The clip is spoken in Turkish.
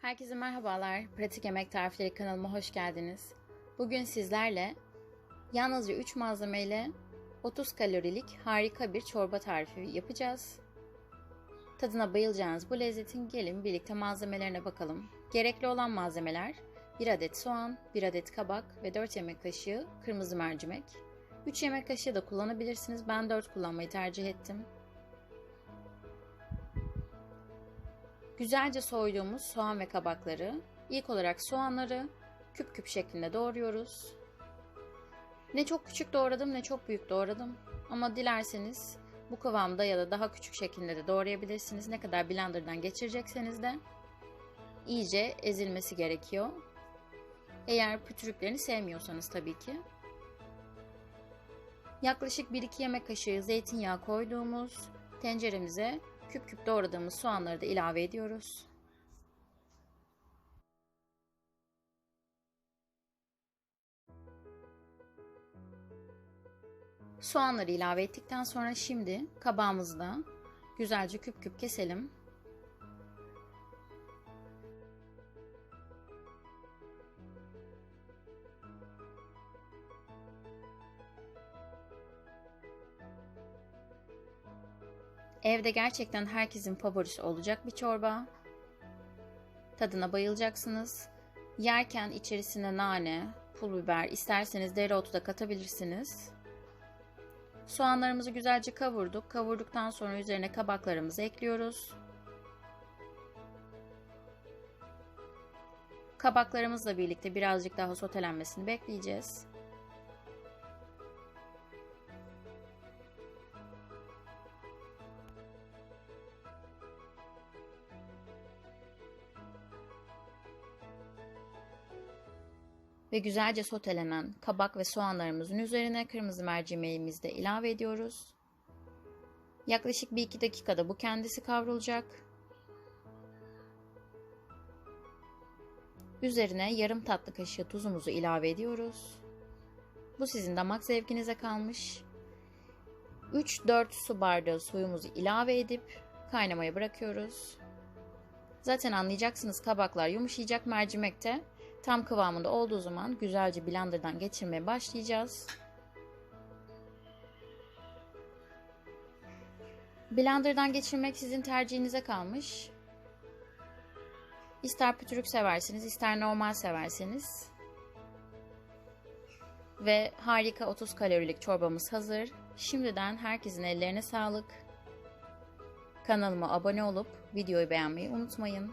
Herkese merhabalar. Pratik Yemek Tarifleri kanalıma hoş geldiniz. Bugün sizlerle yalnızca 3 malzemeyle 30 kalorilik harika bir çorba tarifi yapacağız. Tadına bayılacağınız bu lezzetin gelin birlikte malzemelerine bakalım. Gerekli olan malzemeler 1 adet soğan, 1 adet kabak ve 4 yemek kaşığı kırmızı mercimek. 3 yemek kaşığı da kullanabilirsiniz. Ben 4 kullanmayı tercih ettim. Güzelce soyduğumuz soğan ve kabakları ilk olarak soğanları küp küp şeklinde doğruyoruz. Ne çok küçük doğradım ne çok büyük doğradım. Ama dilerseniz bu kıvamda ya da daha küçük şeklinde de doğrayabilirsiniz. Ne kadar blenderdan geçirecekseniz de iyice ezilmesi gerekiyor. Eğer pütürüklerini sevmiyorsanız tabii ki. Yaklaşık 1-2 yemek kaşığı zeytinyağı koyduğumuz tenceremize küp küp doğradığımız soğanları da ilave ediyoruz. Soğanları ilave ettikten sonra şimdi kabağımızı da güzelce küp küp keselim. Evde gerçekten herkesin favorisi olacak bir çorba. Tadına bayılacaksınız. Yerken içerisine nane, pul biber, isterseniz dereotu da katabilirsiniz. Soğanlarımızı güzelce kavurduk. Kavurduktan sonra üzerine kabaklarımızı ekliyoruz. Kabaklarımızla birlikte birazcık daha sotelenmesini bekleyeceğiz. Ve güzelce sotelenen kabak ve soğanlarımızın üzerine kırmızı mercimeğimizi de ilave ediyoruz. Yaklaşık 1-2 dakikada bu kendisi kavrulacak. Üzerine yarım tatlı kaşığı tuzumuzu ilave ediyoruz. Bu sizin damak zevkinize kalmış. 3-4 su bardağı suyumuzu ilave edip kaynamaya bırakıyoruz. Zaten anlayacaksınız kabaklar yumuşayacak mercimekte Tam kıvamında olduğu zaman güzelce blenderdan geçirmeye başlayacağız. Blenderdan geçirmek sizin tercihinize kalmış. İster pütürük seversiniz, ister normal seversiniz. Ve harika 30 kalorilik çorbamız hazır. Şimdiden herkesin ellerine sağlık. Kanalıma abone olup videoyu beğenmeyi unutmayın.